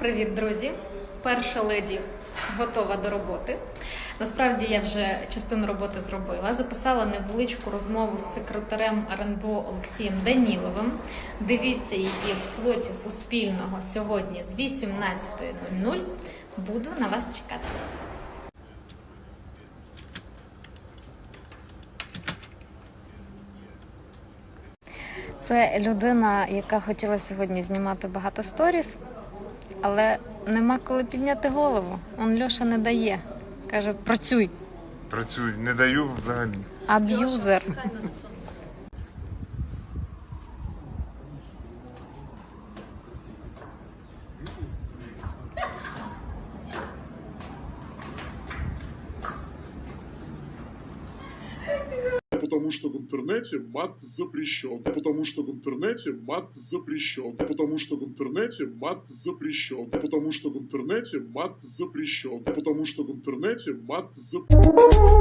Привіт, друзі! Перша леді готова до роботи. Насправді я вже частину роботи зробила. Записала невеличку розмову з секретарем РНБО Олексієм Даніловим. Дивіться її в слоті Суспільного сьогодні з 18.00. Буду на вас чекати. Це людина, яка хотіла сьогодні знімати багато сторіс, але нема коли підняти голову. Он Льоша не дає. Каже, працюй, Працюй, не даю взагалі. аб'юзер. Потому что в интернете мат запрещен. Потому что в интернете мат запрещен. Потому что в интернете мат запрещен. Потому что в интернете мат запрещен. Потому что в интернете мат запрещен.